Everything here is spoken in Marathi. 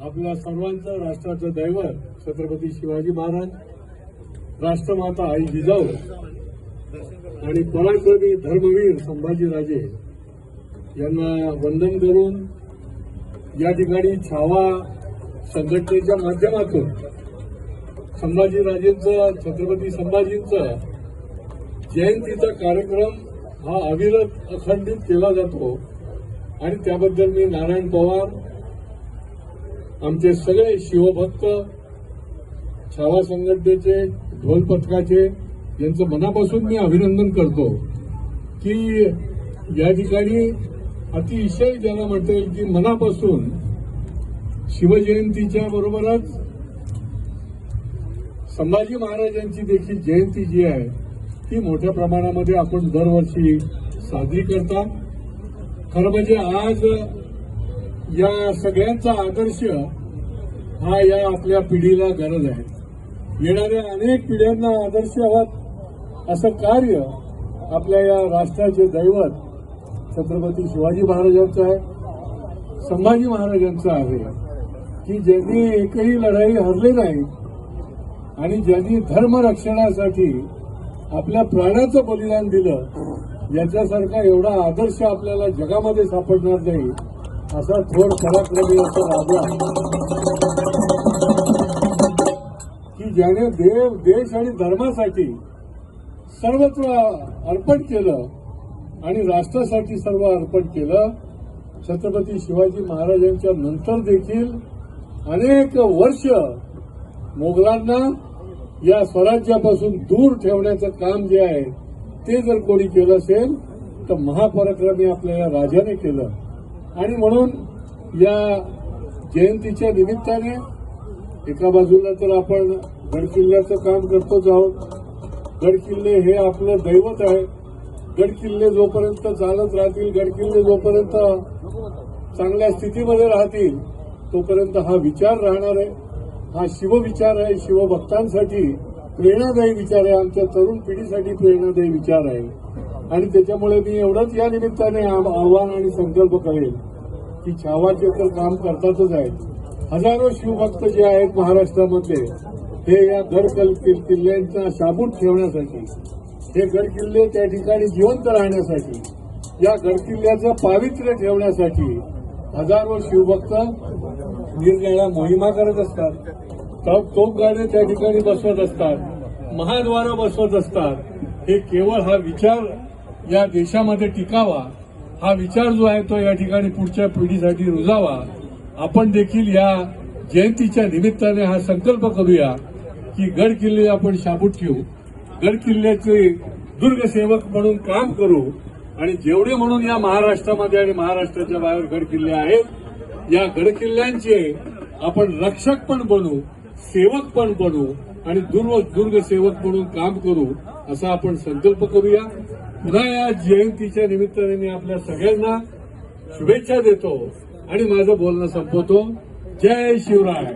आपल्या सर्वांचं राष्ट्राचं दैवत छत्रपती शिवाजी महाराज राष्ट्रमाता आई जिजाऊ आणि पराक्रमी धर्मवीर संभाजीराजे यांना वंदन करून या ठिकाणी छावा संघटनेच्या माध्यमातून संभाजीराजेंचं छत्रपती संभाजींचं जयंतीचा कार्यक्रम हा अविरत अखंडित केला जातो. आणि त्याबद्दल मी नारायण पवार आमचे सगळे शिवभक्त छावा संघटनेचे ढोल पथकाचे यांचं मनापासून मी अभिनंदन करतो की या ठिकाणी अतिशय ज्याला म्हणता येईल की मनापासून शिवजयंतीच्या बरोबरच संभाजी महाराजांची देखील जयंती जी आहे ती मोठ्या प्रमाणामध्ये आपण दरवर्षी साजरी करता खरं म्हणजे आज या सगळ्यांचा आदर्श हा या आपल्या पिढीला गरज आहे. येणाऱ्या अनेक पिढ्यांना आदर्श हवात असं कार्य आपल्या या राष्ट्राचे दैवत छत्रपती शिवाजी महाराजांचं आहे संभाजी महाराजांचं आहे की ज्यांनी एकही लढाई हरली नाही आणि ज्यांनी धर्मरक्षणासाठी आपल्या प्राणाचं बलिदान दिलं याच्यासारखा एवढा आदर्श आपल्याला जगामध्ये सापडणार नाही. असा थोड पराक्रमी असा राजा. की ज्याने देव देश आणि धर्मासाठी सर्वत्र अर्पण केलं आणि राष्ट्रासाठी सर्व अर्पण केलं छत्रपती शिवाजी महाराजांच्या नंतर देखील अनेक वर्ष मोगलांना या स्वराज्यापासून दूर ठेवण्याचं काम जे आहे ते जर कोणी केलं असेल तर महापराक्रमी आपल्या राजाने केलं. आणि म्हणून या जयंतीच्या निमित्ताने एका बाजूला तर आपण गडकिल्ल्याचं काम करतोच आहोत गडकिल्ले हे आपलं दैवत आहे. गडकिल्ले जोपर्यंत चालत राहतील गडकिल्ले जोपर्यंत चांगल्या स्थितीमध्ये राहतील तोपर्यंत हा विचार राहणार आहे. हा शिवविचार आहे. शिवभक्तांसाठी प्रेरणादायी विचार आहे. आमच्या तरुण पिढीसाठी प्रेरणादायी विचार आहे. आणि त्याच्यामुळे मी एवढंच या निमित्ताने आव्हान आणि संकल्प करेल की छावाचे तर काम करतातच आहेत. हजारो शिवभक्त जे आहेत महाराष्ट्रामधले हे या गडकल किल्ल्यांचा शाबूत ठेवण्यासाठी हे गडकिल्ले त्या ठिकाणी जिवंत राहण्यासाठी या गडकिल्ल्याचं पावित्र्य ठेवण्यासाठी हजारो शिवभक्त निरनिळ्या मोहिमा करत असतात. तोप तोपगाड्या त्या ठिकाणी बसवत असतात. महाद्वारा बसवत असतात. हे केवळ हा विचार या देशामध्ये टिकावा हा विचार जो आहे तो या ठिकाणी पुढच्या पिढीसाठी रुजावा. आपण देखील या जयंतीच्या निमित्ताने हा संकल्प करूया की गड किल्ले आपण शाबूत ठेवू. गड किल्ल्याचे दुर्गसेवक म्हणून काम करू आणि जेवढे म्हणून या महाराष्ट्रामध्ये आणि महाराष्ट्राच्या बाहेर गड किल्ले आहेत या गड किल्ल्यांचे आपण रक्षक पण बनू सेवक पण बनू आणि दुर्ग दुर्गसेवक म्हणून काम करू असा आपण संकल्प करूया. पुन्हा या जयंतीच्या निमित्ताने मी आपल्या सगळ्यांना शुभेच्छा देतो आणि माझं बोलणं संपवतो. जय शिवराय.